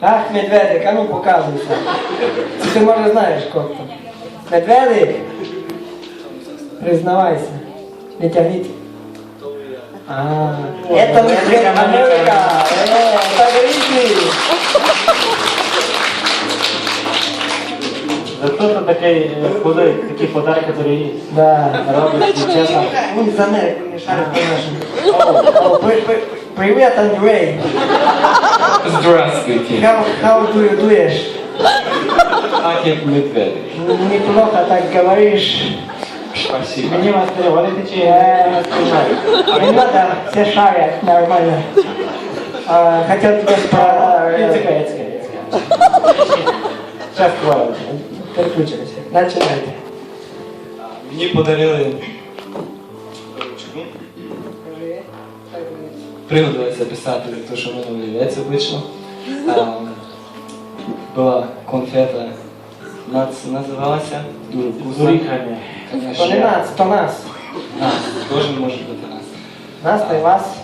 Ах, медведик, а ну показуйся. Ти може знаєш кого? Медведик? Признавайся. Не тягніть. А, медведь Америка. То е, подарки, Да. робить чесно. Он из Америки, не шарит по нашим. О, о, при- при- Привет, Андрей. Здравствуйте. How, how do you do it? Акив Медведик. Неплохо так говоришь. Спасибо. Мені вас переводити чи Э, Не надо, все шарят нормально. А, хотел тебя спросить. цікаве, твоє. Начинайте. Мені подарили ручку. Пригодилось записати те, що в мене олівець вийшло. Була конфета, нац називалася. Дуже вкусно. То не нас, то нас. Нас, кожен може бути нас. Нас, то и вас.